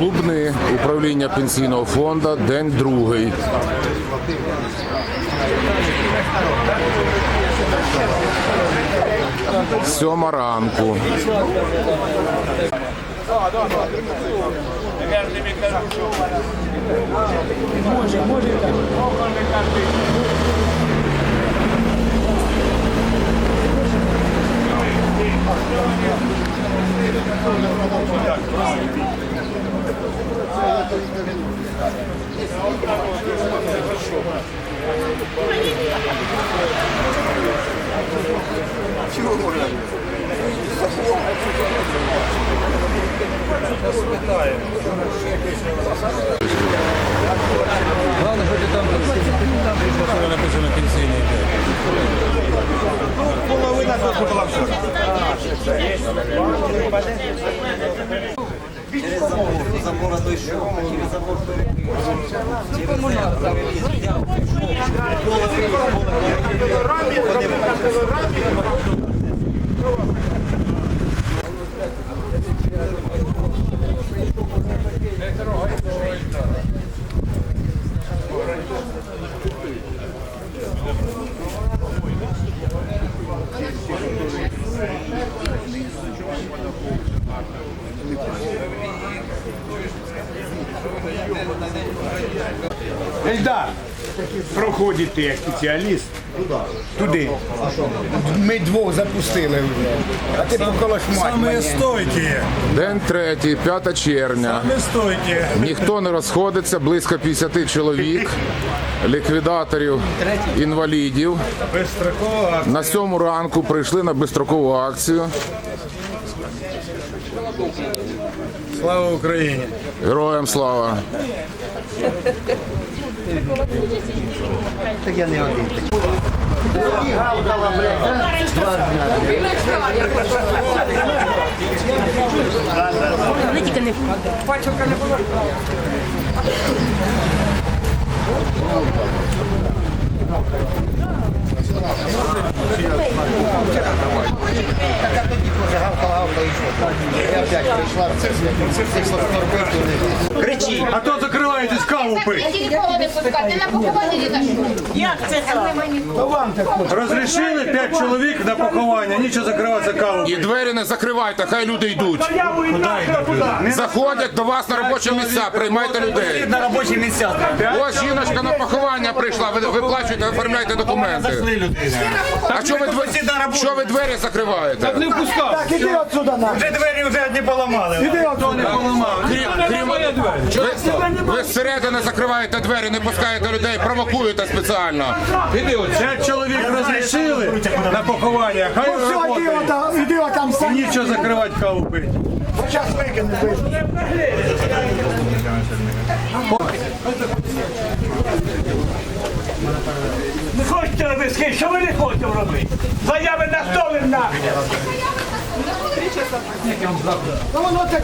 Лубни, управління пенсійного фонду, день другий. Сьома ранку. Главное, хоть там написано пенсійний день. Половина тут була все. Через забор, до забора дійшов, а через забор перекинув. Ельдар, проходить ти як спеціаліст. Туди. Ми двох запустили вже. А ти поколошмать Самые мене. стойкие, День третій, 5 червня. самые стойкие. Ніхто не розходиться, близько 50 чоловік, ліквідаторів, інвалідів. На сьому ранку прийшли на безстрокову акцію. Слава Україні! Героям слава! Так я не один. Кричи. А то закриваєтесь каву пить. Я нікого не пускати, ти на поховання не зайшов. Як це так? Розрішили 5 чоловік на поховання, нічого закриватися каву. І двері не закривайте, хай люди йдуть. Заходять до вас на робочі місця, приймайте людей. На робочі місця. Ось жіночка на поховання прийшла, ви виплачуєте, оформляйте документи. А що ви, дв- що ви двері закриваєте? Вже двері вже одні поламали. Іди не поламав. Ви, зсередини закриваєте двері, не пускаєте людей, провокуєте спеціально. П'ять чоловік розрішили на поховання, хай роботають. Іди отам І Нічого закривати каву пить. Не хочете робити, що ви не хочете робити? Заяви на столі нахер.